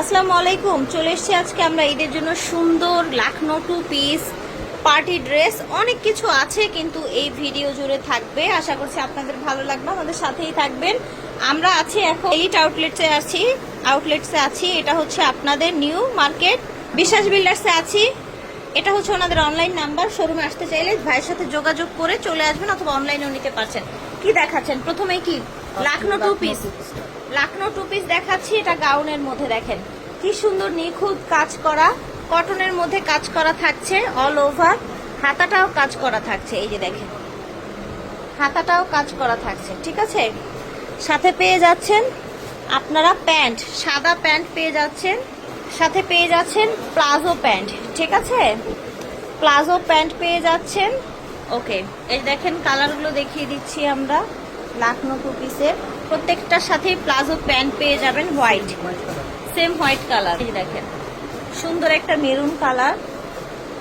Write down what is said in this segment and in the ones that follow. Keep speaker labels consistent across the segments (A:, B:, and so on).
A: আসসালামু আলাইকুম। চলে এসেছি আজকে আমরা ঈদের জন্য সুন্দর Lucknow two piece party dress অনেক কিছু আছে, কিন্তু এই ভিডিও জুড়ে থাকবে। আশা করছি আপনাদের ভালো লাগবে, আমাদের সাথেই থাকবেন। আমরা আছি এখন এইট আউটলেটসে আছি আউটলেটসে আছি। এটা হচ্ছে আপনাদের নিউ মার্কেট বিশ্বাস বিল্ডার্সে আছি। এটা হচ্ছে ওনাদের অনলাইন নাম্বার শোরুমে আসতে চাইলে ভাইয়ের সাথে যোগাযোগ করে চলে আসবেন অথবা অনলাইনেও নিতে পারছেন। কি দেখাচ্ছেন? প্রথমে কি? Lucknow two piece Lucknow two piece দেখাচ্ছি, এটা গাউনের মধ্যে দেখেন। কি সুন্দর নিখুঁত কাজ করা, কটনের মধ্যে কাজ করা থাকছে অল ওভার হাতাটাও কাজ করা থাকছে, এই যে দেখেন। হাতাটাও কাজ করা থাকছে, ঠিক আছে? সাথে পেয়ে যাচ্ছেন আপনারা প্যান্ট, সাদা প্যান্ট পেয়ে যাচ্ছেন। সাথে পেয়ে যাচ্ছেন প্লাজো প্যান্ট, ঠিক আছে? প্লাজো প্যান্ট পেয়ে যাচ্ছেন। ওকে, এই দেখেন, কালারগুলো দেখিয়ে দিচ্ছি আমরা লাখনো টু পিসের। প্রত্যেকটার সাথেই প্লাজো প্যান্ট পেয়ে যাবেন হোয়াইট। Same white colour. এই দেখেন, সুন্দর একটা মেরুন কালার।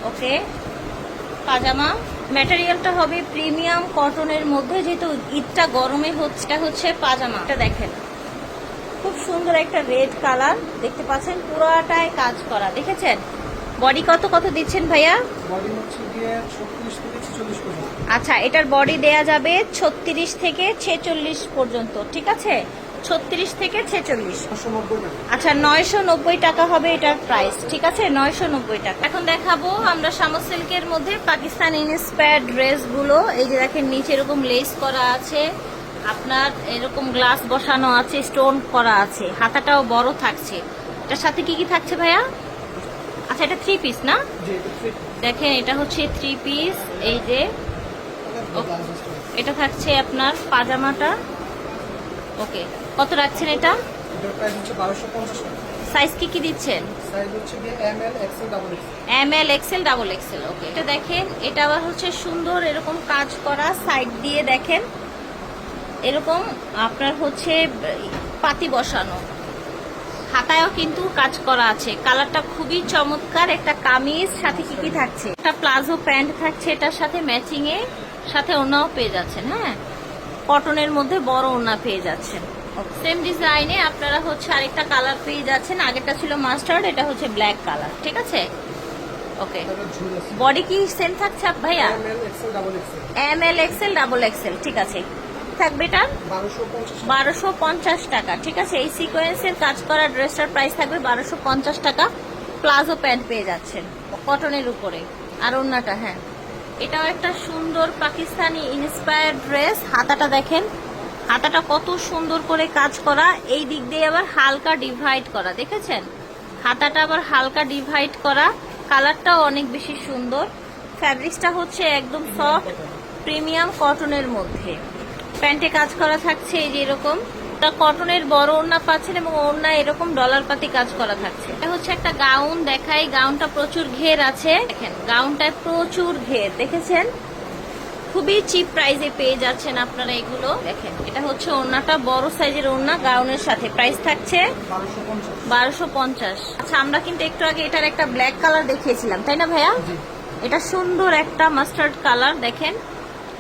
A: ওকে, পাজামা। ম্যাটেরিয়ালটা হবে প্রিমিয়াম কটনের মধ্যে, যেহেতু ঈদটা গরমে হচ্ছে, এটা হচ্ছে পাজামা। এটা দেখেন, খুব সুন্দর একটা রেড কালার। দেখতে পাচ্ছেন পুরোটায় কাজ করা। দেখেছেন? বডি কত কত দিচ্ছেন ভাইয়া? আচ্ছা এটার বডি দেয়া যাবে ছত্রিশ থেকে ছেচল্লিশ পর্যন্ত ঠিক আছে? ছত্রিশ থেকে ছেচল্লিশ। আচ্ছা নয়শো নব্বই টাকা হবে এটার প্রাইস ঠিক আছে? নয়শো নব্বই টাকা। এখন দেখাবো আমরা শামস সিল্কের মধ্যে পাকিস্তান ইন্সপায়ার ড্রেসগুলো এই যে দেখেন নিচে এরকম লেস করা আছে আপনার এরকম গ্লাস বসানো আছে স্টোন করা আছে হাতাটাও বড় থাকছে। এটার সাথে কি কি থাকছে ভাইয়া? আচ্ছা এটা থ্রি পিস না? দেখেন এটা হচ্ছে থ্রি পিস এই যে। এটা থাকছে আপনার পাজামাটা। ওকে কত রাখছেন এটা? সাইজ কি কি দিচ্ছেন?
B: M L XL double XL
A: okay এটা দেখেন এটা আবার হচ্ছে সুন্দর এরকম কাজ করা সাইড দিয়ে দেখেন। এরকম আপনার হচ্ছে পাতি বসানো। হাতায়ও কিন্তু কাজ করা আছে। কালারটা খুবই চমৎকার একটা কামিজ সাথে কি কি থাকছে? একটা প্লাজো প্যান্ট থাকছে এটার সাথে ম্যাচিং এ সাথে ওনাও পেয়ে যাচ্ছেন হ্যাঁ? কটনের মধ্যে বড় ওনা পেয়ে যাচ্ছেন। সেম ডিজাইনে আপনারা হচ্ছে আরেকটা কালার পেয়ে যাচ্ছেন। আগেরটা ছিল মাস্টার্ড এটা হচ্ছে ব্ল্যাক কালার ঠিক আছে? ওকে বডি কি সেম থাকছে ভাইয়া?
B: M L XL double XL
A: ঠিক আছে। থাকবে এটা?
B: বারোশো পঞ্চাশ
A: টাকা। ঠিক আছে? এই সিকোয়েন্সের কাজ করা ড্রেসটার প্রাইস থাকবে বারোশো পঞ্চাশ টাকা। প্লাজো প্যান্ট পেয়ে যাচ্ছেন কটনের উপরে। আর অন্যটা হ্যাঁ। এটাও একটা সুন্দর পাকিস্তানি ইন্সপায়ার ড্রেস হাতাটা দেখেন হাতাটা কত সুন্দর করে কাজ করা। এই দিক দিয়ে আবার হালকা ডিভাইড করা দেখেছেন? হাতাটা আবার হালকা ডিভাইড করা। কালারটাও অনেক বেশি সুন্দর। ফ্যাব্রিক্সটা হচ্ছে একদম সফট প্রিমিয়াম কটনের মধ্যে। প্যান্টে কাজ করা থাকছে এই যে এরকম। কটনের বড় ওড়না পাচ্ছেন এবং ওড়না এরকম ডলার পাতি কাজ করা থাকছে। এটা হচ্ছে একটা গাউন দেখাই গাউনটা প্রচুর ঘের আছে। দেখেন গাউনটায় প্রচুর ঘের দেখেছেন? খুবই চিপ প্রাইসে পেয়ে যাচ্ছেন আপনারা এগুলো। দেখেন এটা হচ্ছে ওড়নাটা বড় সাইজের ওড়না গাউনের সাথে। প্রাইস থাকছে
B: বারোশো পঞ্চাশ।
A: আচ্ছা আমরা কিন্তু একটু আগে এটার একটা ব্ল্যাক কালার দেখিয়েছিলাম তাই না ভাইয়া? এটা সুন্দর একটা মাস্টার্ড কালার দেখেন।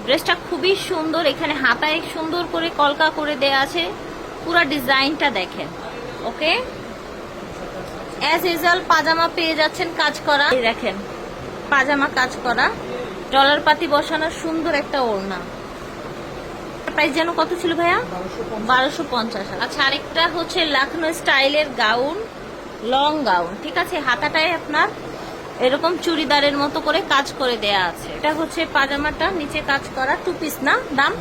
A: ড্রেসটা খুবই সুন্দর, এখানে হাতায় সুন্দর করে কলকা করে দেয়া আছে। পুরো ডিজাইনটা দেখেন, ওকে? অ্যাজ ইউজুয়াল পাজামা পেয়ে যাচ্ছেন কাজ করা। দেখেন, পাজামা কাজ করা। ডলার পাতি বসানোর সুন্দর একটা ওড়না। প্রাইস যেন কত ছিল ভাইয়া?
B: বারোশো পঞ্চাশ।
A: আচ্ছা আরেকটা হচ্ছে লাখনো স্টাইলের গাউন লং গাউন ঠিক আছে? হাতাটায় আপনার এরকম চুড়িদারের মতো করে কাজ করে দেয়া আছে। এটা হচ্ছে পাজামাটা, নিচে কাজ করা টু পিস না? দাম?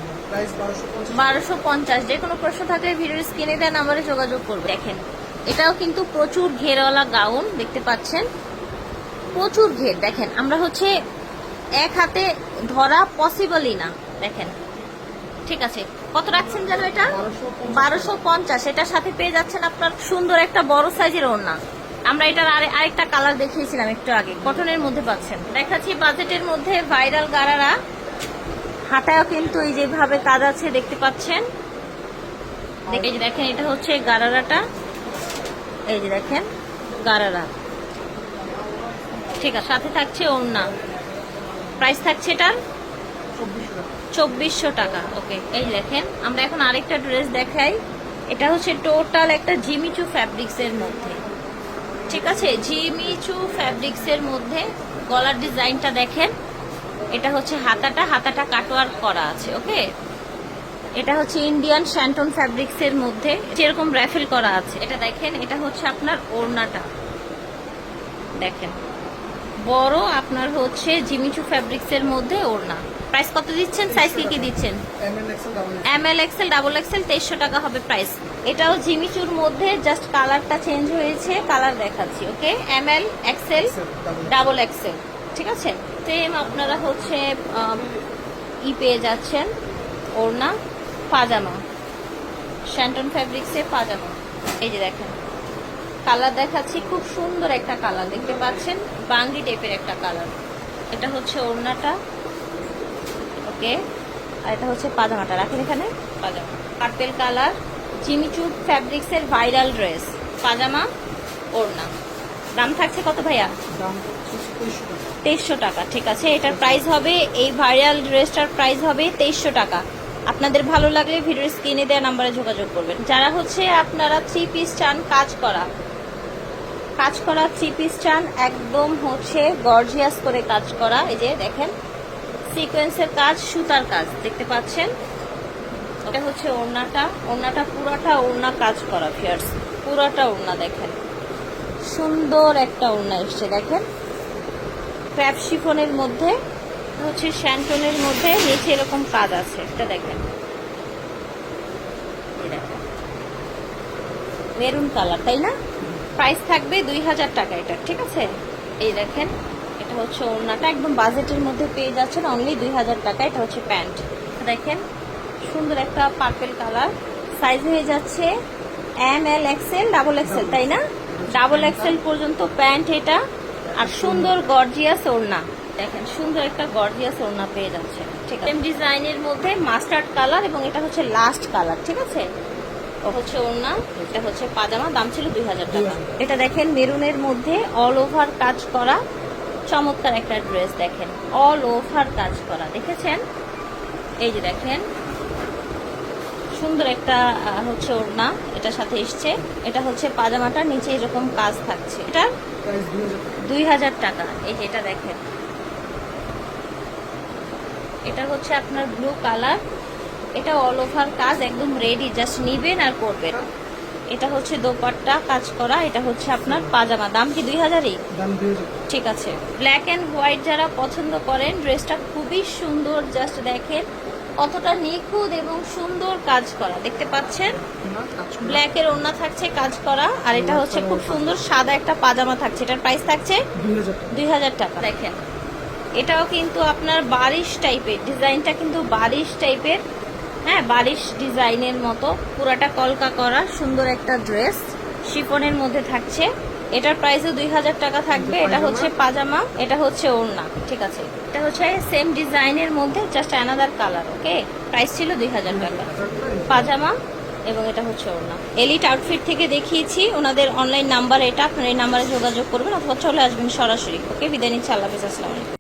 B: বারোশো পঞ্চাশ।
A: যে কোনো প্রশ্ন থাকলে ভিডিওর স্ক্রিনে দেন নাম্বারে যোগাযোগ করবে। দেখেন, এটাও কিন্তু প্রচুর ঘেরওয়ালা গাউন, দেখতে পাচ্ছেন? প্রচুর ঘের। দেখেন, আমরা হচ্ছে এক হাতে ধরা পসিবলই না। দেখেন, ঠিক আছে। কত রাখছেন যেন এটা?
B: বারোশো পঞ্চাশ।
A: এটার সাথে পেয়ে যাচ্ছেন আপনার সুন্দর একটা বড় সাইজের ওড়না। আমরা এটার আরে- আরেকটা কালার দেখিয়েছিলাম একটু আগে কটনের মধ্যে পাচ্ছেন। দেখাচ্ছি বাজেটের মধ্যে ভাইরাল গারারা হাতায়ও কিন্তু এই যেভাবে কাজ আছে, দেখতে পাচ্ছেন? দেখেন, এটা হচ্ছে গারারাটা এই যে দেখেন গারারা ঠিক আছে, সাথে থাকছে ওড়না। প্রাইস থাকছে এটার?
B: চব্বিশশো টাকা।
A: ওকে, এই দেখেন, আমরা এখন আরেকটা ড্রেস দেখাই। এটা হচ্ছে টোটাল একটা জিমিচু ফ্যাব্রিক্স এর মধ্যে। ঠিক আছে জিমিচু ফ্যাব্রিক্সের মধ্যে গলার ডিজাইনটা দেখেন। এটা হচ্ছে হাতাটা হাতাটা কাটওয়ার্ক করা আছে, ওকে? এটা হচ্ছে ইন্ডিয়ান শ্যান্টন ফ্যাব্রিক্সের মধ্যে যেরকম র্যাফেল করা আছে। এটা দেখেন, এটা হচ্ছে আপনার ওড়নাটা। দেখেন, বড় আপনার হচ্ছে জিমিচু ফ্যাব্রিক্সের মধ্যে ওড়না। প্রাইস কত দিচ্ছেন? সাইজ কি কি দিচ্ছেন?
B: M L XL double
A: XL তেইশশো টাকা হবে প্রাইস এটাও জিমিচুর মধ্যে জাস্ট কালারটা চেঞ্জ হয়েছে কালার দেখাচ্ছি okay M L XL double XL ঠিক আছে? সেম আপনারা হচ্ছে ই পেয়ে যাচ্ছেন ওড়না পাজামা। শ্যান্টন ফ্যাব্রিক্সে পাজামা। এই যে দেখেন কালার দেখাচ্ছি খুব সুন্দর একটা কালার দেখতে পাচ্ছেন? বাঙ্গি টাইপের একটা কালার এটা হচ্ছে ওড়নাটা। ওকে। আর এটা হচ্ছে পাজামাটা। রাখেন এখানে। পাজামা। পার্পেল কালার জিমিচু ফ্যাব্রিক্সের ভাইরাল ড্রেস পাজামা ওড়না। দাম থাকছে কত ভাইয়া?
B: তেইশশো টাকা।
A: ঠিক আছে। এটার প্রাইস হবে এই ভাইরাল ড্রেসটার প্রাইস হবে তেইশশো টাকা। আপনাদের ভালো লাগলে ভিডিওর স্ক্রিনে দেওয়া নাম্বারে যোগাযোগ করবেন। যারা হচ্ছে আপনারা থ্রি পিস চান কাজ করা। কাজ করা থ্রি পিস চান একদম হচ্ছে গর্জিয়াস করে কাজ করা। এই যে দেখেন সিকোয়েন্সের কাজ, সুতার কাজ, দেখতে পাচ্ছেন? এটা হচ্ছে ওড়নাটা ওড়নাটা পুরাটা ওড়না কাজ করা ফিয়ার্স পুরাটা ওড়না দেখেন। সুন্দর একটা ওড়না এসছে, দেখেন। ক্র্যাপ শিফনের মধ্যে, হচ্ছে শ্যান্টনের মধ্যে নিচে এরকম কাজ আছে, এটা দেখেন। মেরুন কালার তাই না? প্রাইস থাকবে দুই হাজার টাকা এটা, ঠিক আছে? এই দেখেন। হচ্ছে ওড়নাটা একদম বাজেটের মধ্যে পেয়ে যাচ্ছেন অনলি দুই হাজার টাকা। এটা হচ্ছে প্যান্ট। দেখেন, সুন্দর একটা পার্পেল কালার সাইজ হয়ে যাচ্ছে M L XL double XL তাই না? ডাবল এক্সেল পর্যন্ত প্যান্ট এটা। আর সুন্দর গর্জিয়াস ওড়না। দেখেন, সুন্দর একটা গর্জিয়াস ওড়না পেয়ে যাচ্ছে ঠিক আছে। ডিজাইনের মধ্যে মাস্টার্ড কালার এবং এটা হচ্ছে লাস্ট কালার ঠিক আছে? হচ্ছে ওড়না, এটা হচ্ছে পাজামা, দাম ছিল দুই হাজার টাকা। এটা দেখেন, মেরুনের মধ্যে অল ওভার কাজ করা। চমৎকার একটা ড্রেস দেখেন। অল ওভার কাজ করা, দেখেছেন? এই যে দেখেন, সুন্দর একটা হচ্ছে ওড়না, এটার সাথে এসছে। এটা হচ্ছে পাজামাটা নিচে এরকম কাজ থাকছে। এটা
B: দুই হাজার টাকা,
A: এই যে এটা দেখেন। এটা হচ্ছে আপনার ব্লু কালার এটা অল ওভার কাজ, একদম রেডি জাস্ট নিবেন আর করবেন এটা হচ্ছে দোপাট্টা কাজ করা এটা হচ্ছে আপনার পাজামা। দাম কি দুই হাজারই? ঠিক আছে। ব্ল্যাক অ্যান্ড হোয়াইট যারা পছন্দ করেন ড্রেসটা খুবই সুন্দর জাস্ট দেখেন কতটা নিখুঁত এবং সুন্দর কাজ করা। দেখতে পাচ্ছেন। ব্ল্যাকের ওড়না থাকছে কাজ করা আর এটা হচ্ছে খুব সুন্দর সাদা একটা পাজামা থাকছে। এটার প্রাইস থাকছে দুই হাজার টাকা। দেখেন। এটাও কিন্তু আপনার বারিশ টাইপের ডিজাইনটা কিন্তু বারিশ টাইপের হ্যাঁ বারিশ ডিজাইনের মতো পুরাটা কলকা করা সুন্দর একটা ড্রেস শিফনের মধ্যে থাকছে। এটার প্রাইসও দুই হাজার টাকা থাকবে। এটা হচ্ছে পাজামা এটা হচ্ছে ওড়না ঠিক আছে। এটা হচ্ছে সেম ডিজাইনের মধ্যে just another colour okay price ছিল দুই হাজার টাকা। পাজামা এবং এটা হচ্ছে ওড়না। এলিট আউটফিট থেকে দেখিয়েছি ওনাদের অনলাইন নাম্বার এটা আপনার এই নাম্বারে যোগাযোগ করবেন অথবা চলে আসবেন সরাসরি ওকে বিদায় নিচ্ছি আল্লাহ হাফিজ আসসালামু আলাইকুম।